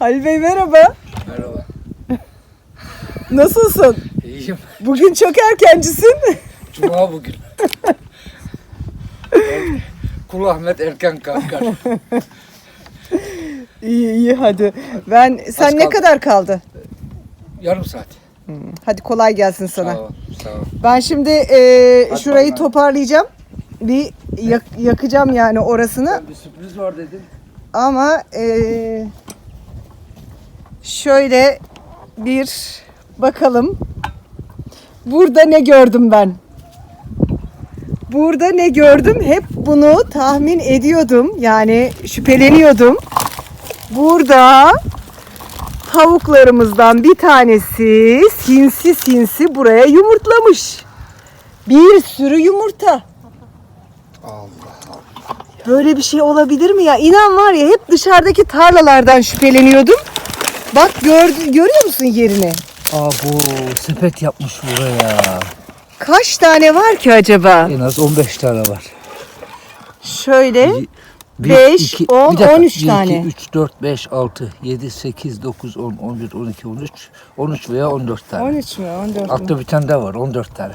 Halil Bey merhaba. Merhaba. Nasılsın? İyiyim. Bugün çok erkencisin. Cuma bugün. Kul Ahmet erken kalkar. İyi iyi hadi. Ben sen ne kaldı. kadar kaldı? Yarım saat. Hadi kolay gelsin sana. Sağ ol. Sağ ol. Ben şimdi e, Hadi şurayı bakalım. toparlayacağım. Bir yak- yakacağım yani orasını. Bir sürpriz var dedin. Ama e, şöyle bir bakalım. Burada ne gördüm ben? Burada ne gördüm? Hep bunu tahmin ediyordum. Yani şüpheleniyordum. Burada tavuklarımızdan bir tanesi sinsi sinsi buraya yumurtlamış. Bir sürü yumurta. Allah. Böyle bir şey olabilir mi ya? İnan var ya hep dışarıdaki tarlalardan şüpheleniyordum. Bak gördü, görüyor musun yerini? Aa bu sepet yapmış buraya. Kaç tane var ki acaba? En az 15 tane var. Şöyle Bir, 5, iki- 10, bir dakika. 13 Bir, tane. 2, 3, 4, 5, 6, 7, 8, 9, 10, 11, 12, 13, 13 veya 14 tane. 13 mü 14 mü? Altta bir tane daha var 14 tane.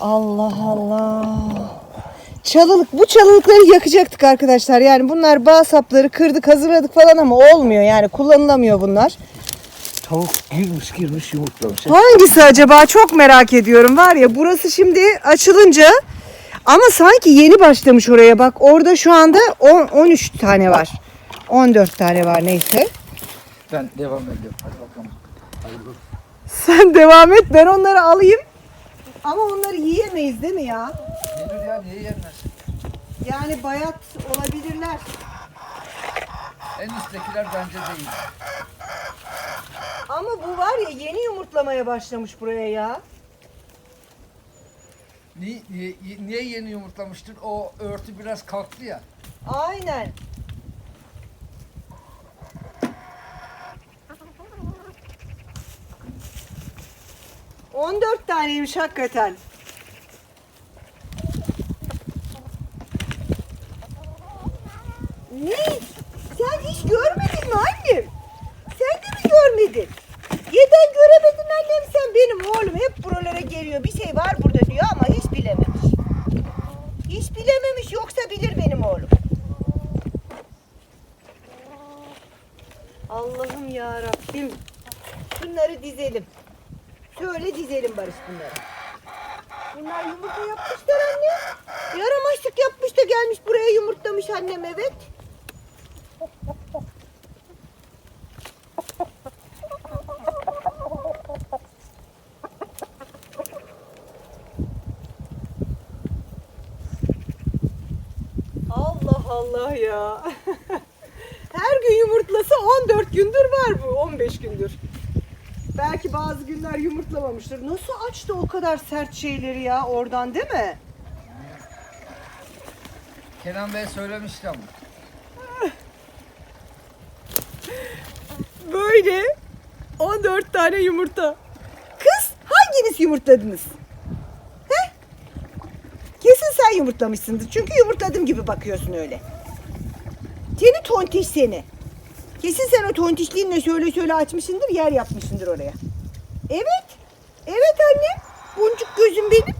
Allah Allah. Çalılık bu çalılıkları yakacaktık arkadaşlar. Yani bunlar bağ sapları kırdık hazırladık falan ama olmuyor yani kullanılamıyor bunlar. Tavuk girmiş girmiş yumurtlamış. Hangisi acaba çok merak ediyorum var ya burası şimdi açılınca ama sanki yeni başlamış oraya bak orada şu anda 10, 13 tane var 14 tane var neyse Ben devam ediyorum. Hadi bakalım. Hayırlı sen devam et ben onları alayım ama onları yiyemeyiz değil mi ya Yenir ya niye yenmez? Yani bayat olabilirler En üsttekiler bence değil. ama bu var ya yeni yumurtlamaya başlamış buraya ya Niye, niye, niye yeni yumurtlamıştır? O örtü biraz kalktı ya. aynen On dört taneymiş hakikaten. Ne? Sen hiç görmedin mi annem? Sen de mi görmedin? Neden göremedin annem sen benim oğlum hep buralara geliyor. Bir şey var burada diyor ama hiç bilememiş. Hiç bilememiş yoksa bilir benim oğlum. Allah'ım ya Rabbim. Şunları dizelim. Şöyle dizelim Barış bunları. Bunlar yumurta yapmışlar anne. Yaramazlık yapmış da gelmiş buraya yumurtlamış annem evet. Allah ya. Her gün yumurtlasa 14 gündür var bu 15 gündür. Belki bazı günler yumurtlamamıştır. Nasıl açtı o kadar sert şeyleri ya oradan değil mi? Kenan Bey söylemişti ama. Böyle 14 tane yumurta. Kız hanginiz yumurtladınız? Sen yumurtlamışsındır. Çünkü yumurtladım gibi bakıyorsun öyle. Seni tontiş seni. Kesin sen o tontişliğinle şöyle şöyle açmışsındır yer yapmışsındır oraya. Evet. Evet anne. Boncuk gözüm benim.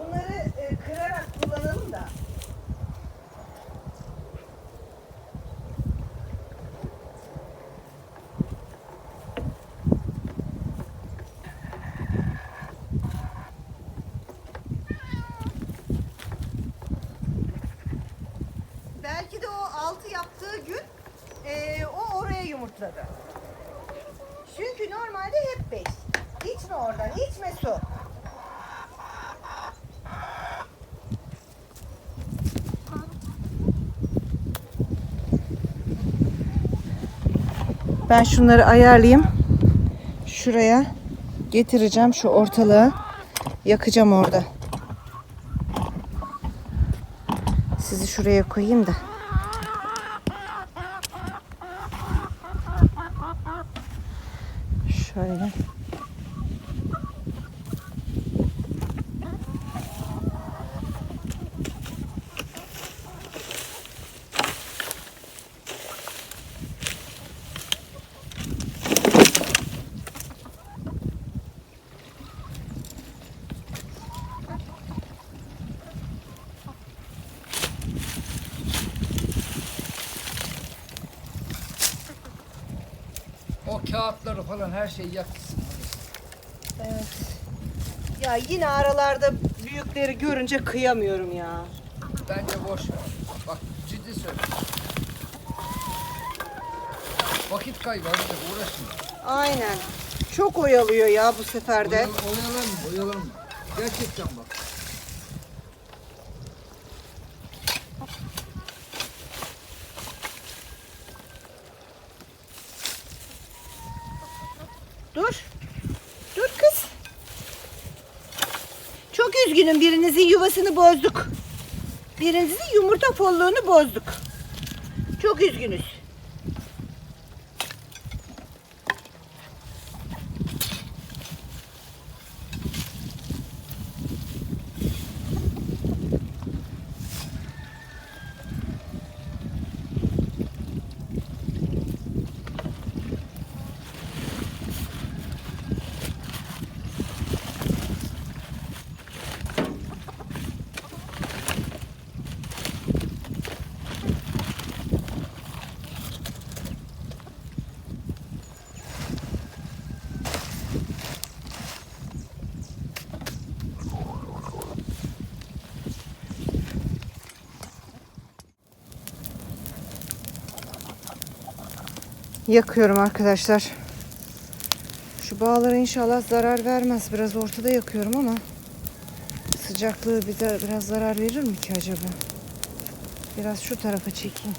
Bunları e, kırarak kullanalım da. Belki de o altı yaptığı gün e, o yumurtladı. Çünkü normalde hep beş. İçme oradan, içme su. Ben şunları ayarlayayım. Şuraya getireceğim şu ortalığı. Yakacağım orada. Sizi şuraya koyayım da. 可以的 kağıtları falan her şeyi yaksın. Evet. Ya yine aralarda büyükleri görünce kıyamıyorum ya. Bence boş ver. Bak ciddi söylüyorum. Vakit kaybı artık uğraşma. Aynen. Çok oyalıyor ya bu sefer de. Oyal, oyalanma, oyalanma. Gerçekten bak. Üzgünüm birinizin yuvasını bozduk. Birinizin yumurta folluğunu bozduk. Çok üzgünüz. Yakıyorum arkadaşlar. Şu bağlara inşallah zarar vermez. Biraz ortada yakıyorum ama sıcaklığı bize biraz zarar verir mi ki acaba? Biraz şu tarafa çekeyim.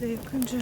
İşte yakınca.